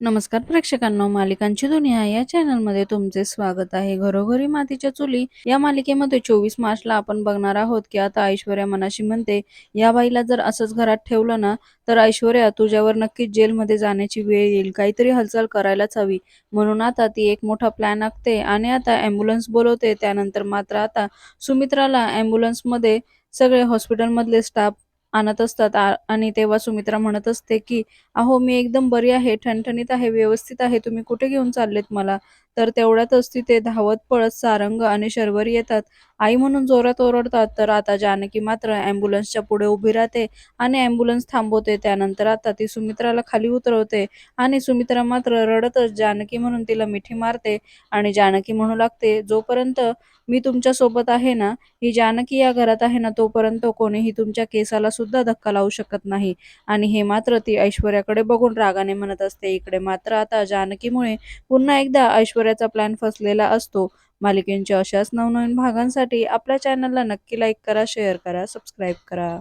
नमस्कार प्रेक्षकांनो मालिकांची दुनिया या चॅनलमध्ये तुमचे स्वागत आहे. घरोघरी मातीच्या चुली या मालिकेमध्ये चोवीस मार्चला आपण बघणार आहोत की आता ऐश्वर्या मनाशी म्हणते या बाईला जर असंच घरात ठेवलं ना तर ऐश्वर्या तुझ्यावर नक्कीच जेलमध्ये जाण्याची वेळ येईल. काहीतरी हालचाल करायलाच हवी. म्हणून आता ती एक मोठा प्लॅन आखते आणि आता अँब्युलन्स बोलवते. त्यानंतर मात्र आता सुमित्राला अँब्युलन्समध्ये सगळे हॉस्पिटलमधले स्टाफ आणत असतात. आणि तेव्हा सुमित्रा म्हणत असते की अहो मी एकदम बरी आहे ठणठणीत आहे व्यवस्थित आहे तुम्ही कुठे घेऊन चाललेत मला? तर तेवढ्यातच तिथे धावत पळत सारंग आणि शर्वरी येतात. आई म्हणून जोरात ओरडतात तर आता जानकी मात्र अँब्युलन्सच्या पुढे उभी राहते आणि अँब्युलन्स थांबवते. त्यानंतर आता ती सुमित्राला खाली उतरवते आणि सुमित्रा मात्र रडतच जानकी म्हणून तिला मिठी मारते आणि जानकी म्हणू लागते जोपर्यंत मी तुमच्यासोबत आहे ना ही जानकी या घरात आहे ना तोपर्यंत कोणीही तुमच्या केसाला सुद्धा धक्का लावू शकत नाही. आणि हे मात्र ती ऐश्वर्याकडे बघून रागाने म्हणत असते इकडे मात्र आता जानकीमुळे पुन्हा एकदा ऐश्वर्याचा प्लॅन फसलेला असतो. मालिकेंच्या अशाच नवनवीन भागांसाठी आपल्या चॅनलला नक्की लाईक करा शेअर करा सबस्क्राईब करा.